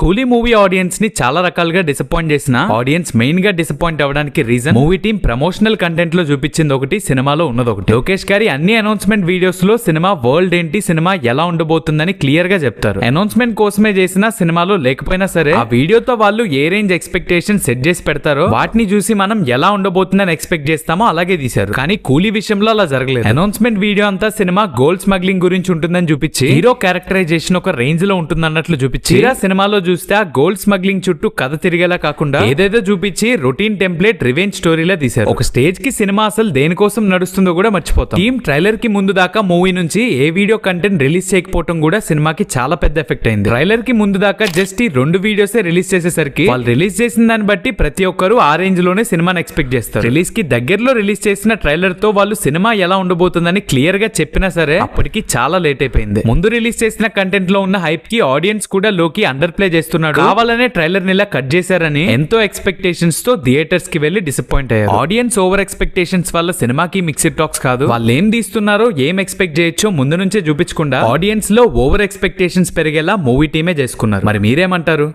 కూలీ మూవీ ఆడియన్స్ని చాలా రకాలుగా డిసప్పాయింట్ చేసిన ఆడియన్స్ మెయిన్గా డిసప్పాయింట్ అవ్వడానికి రీజన్ మూవీ టీం ప్రమోషనల్ కంటెంట్లో చూపించింది ఒకటి సినిమాలో ఉన్నది ఒకటి. లోకేష్ గారి అన్ని అనౌన్స్మెంట్ వీడియోస్లో సినిమా వరల్డ్ ఏంటి సినిమా ఎలా ఉండబోతుందని క్లియర్గా చెప్తారు. అనౌన్స్మెంట్ కోసమే చేసిన సినిమాలో లేకపోయినా సరే ఆ వీడియోతో వాళ్ళు ఏ రేంజ్ ఎక్స్పెక్టేషన్ సెట్ చేసి పెడతారో వాటిని చూసి మనం ఎలా ఉండబోతుందని ఎక్స్పెక్ట్ చేస్తామో అలాగే తీశారు. కానీ కూలీ విషయంలో అలా జరగలేదు. అనౌన్స్మెంట్ వీడియో అంతా సినిమా గోల్డ్ స్మగ్లింగ్ గురించి ఉంటుందని చూపించి హీరో క్యారెక్టరైజేషన్ ఒక రేంజ్లో ఉంటుందన్నట్లు చూపించి సినిమాలో చూస్తే ఆ గోల్డ్ స్మగ్లింగ్ చుట్టూ కథ తిరిగేలా కాకుండా ఏదేదో చూపించి రొటీన్ టెంప్లెట్ రివెంజ్ స్టోరీలా తీశారు. ఒక స్టేజ్కి సినిమా అసలు దేనికోసం నడుస్తుందో కూడా మర్చిపోతాం. టీమ్ ట్రైలర్కి ముందు దాకా మూవీ నుంచి ఏ వీడియో కంటెంట్ రిలీజ్ చేయకపోవడం కూడా సినిమాకి చాలా పెద్ద ఎఫెక్ట్ అయింది. ట్రైలర్కి ముందు దాకా జస్ట్ ఈ రెండు వీడియోస్ రిలీజ్ చేసేసరికి వాళ్ళు రిలీజ్ చేసిన దాన్ని బట్టి ప్రతి ఒక్కరు ఆ రేంజ్లోనే సినిమాని ఎక్స్పెక్ట్ చేస్తారు. రిలీజ్కి దగ్గరలో రిలీజ్ చేసిన ట్రైలర్తో వాళ్ళు సినిమా ఎలా ఉండబోతుందని క్లియర్గా చెప్పినా సరే అప్పటికి చాలా లేట్ అయిపోయింది. ముందు రిలీజ్ చేసిన కంటెంట్లో ఉన్న హైప్కి ఆడియన్స్ కూడా లోకి అండర్ ప్లే చేస్తున్నాడు. కావాలనే ట్రైలర్ని ఇలా కట్ చేశారని ఎంతో ఎక్స్పెక్టేషన్స్తో థియేటర్స్కి వెళ్ళి డిసప్పాయింట్ అయ్యారు. ఆడియన్స్ ఓవర్ ఎక్స్పెక్టేషన్స్ వల్ల సినిమాకి మిక్స్డ్ టాక్స్ కాదు. వాళ్ళు ఏం తీస్తున్నారో ఏం ఎక్స్పెక్ట్ చేయొచ్చో ముందు నుంచే చూపించకుండా ఆడియన్స్లో ఓవర్ ఎక్స్పెక్టేషన్స్ పెరిగేలా మూవీ టీమే చేసుకున్నారు. మరి మీరేమంటారు?